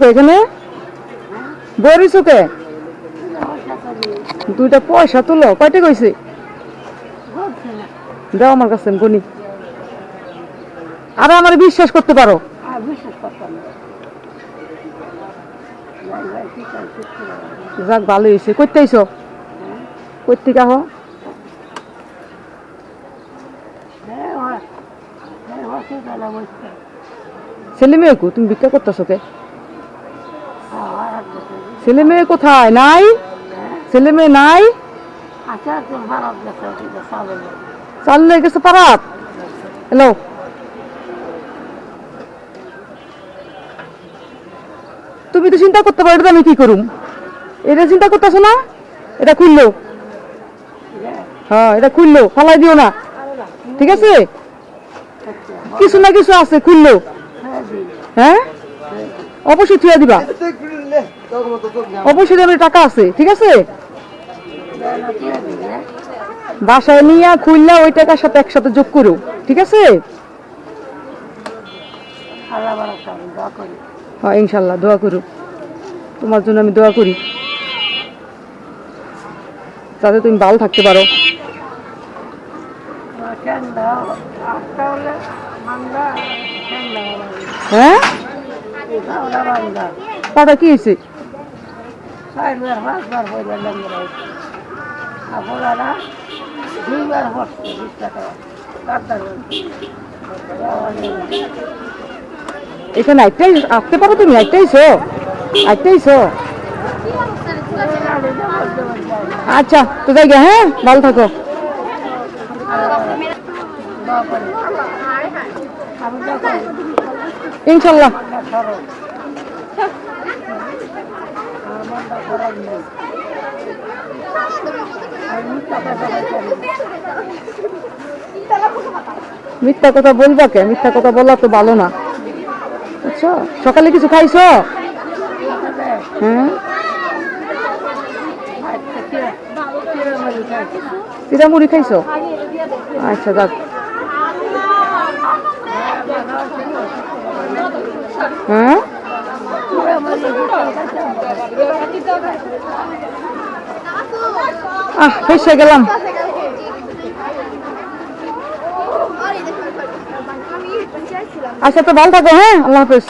কে এখানে? বইরিছো কে দুইটা পয়সা তুলো দাও আমার কাছে গুনি। আর আমার বিশ্বাস করতে পারো। যাক ভালো হয়েছে করতে আইসো করতে কাহ ছেলে মেয়ে কো তুমি ভিক্ষা করতেছো কে? ছেলে মেয়ে কোথায়? নাই? ছেলে মেয়ে নাই? চাললে গেছে পারাত হ্যালো। তুমি তো চিন্তা করতে পারো এটা আমি কি করুম? এটা চিন্তা করতেছো না? এটা খুললো। হ্যাঁ এটা খুললো ফালাই দিও না। ঠিক আছে? কিছু না কিছু আছে খুললো। হ্যাঁ অবশ্যই থুয়া দিবা। অবশ্যই আমার টাকা আছে, ঠিক আছে? বাসায় নিয়ে খুললে ওই টাকার সাথে একসাথে যোগ করো, ঠিক আছে? হ্যাঁ ইনশাল্লাহ, দোয়া করো। তোমার জন্য আমি দোয়া করি। যাতে তুমি ভালো থাকতে পারো। হ্যাঁ? কি হয়েছে? এখানে একটাই আসতে পারো তুমি একটাইছো একটাইছো আচ্ছা তো যাই গে, হ্যাঁ ভালো থাকো। ইনশাল্লাহ। মিথ্যা কথা বলবা কে? মিথ্যা কথা বলা তো ভালো না। আচ্ছা সকালে কিছু খাইছো? হ্যাঁ? চিরামুড়ি খাইছো? আচ্ছা যাক। হ্যাঁ? আহ ফেসে গেলাম। আচ্ছা তো ভালো থাকো হ্যাঁ? আল্লাহ হাফেজ।